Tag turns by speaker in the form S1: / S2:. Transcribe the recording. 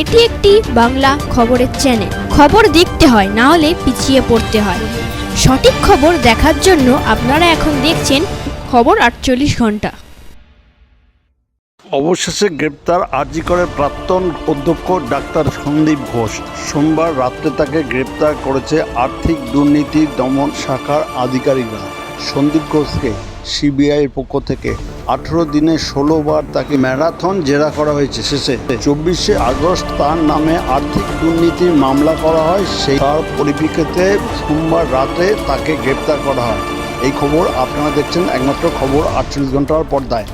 S1: এটি একটি বাংলা খবরের চ্যানেল খবর দেখতে হয়, না হলে পিছিয়ে পড়তে হয়। সঠিক খবর দেখার জন্য আপনারা এখন দেখছেন খবর আটচল্লিশ ঘণ্টা।
S2: অবশেষে গ্রেপ্তার আরজিকরের প্রাক্তন অধ্যক্ষ ডাক্তার সন্দীপ ঘোষ। সোমবার রাত্রে তাকে গ্রেপ্তার করেছে আর্থিক দুর্নীতি দমন শাখার আধিকারিকরা। সন্দীপ ঘোষকে সিবিআইয়ের পক্ষ থেকে আঠেরো দিনে ষোলো বার তাকে ম্যারাথন জেরা করা হয়েছে শেষে। চব্বিশে আগস্ট তার নামে আর্থিক দুর্নীতির মামলা করা হয়, সেই তার পরিপ্রেক্ষিতে সোমবার রাতে তাকে গ্রেপ্তার করা হয়। এই খবর আপনারা দেখছেন একমাত্র খবর আটচল্লিশ ঘণ্টার পর্দায়।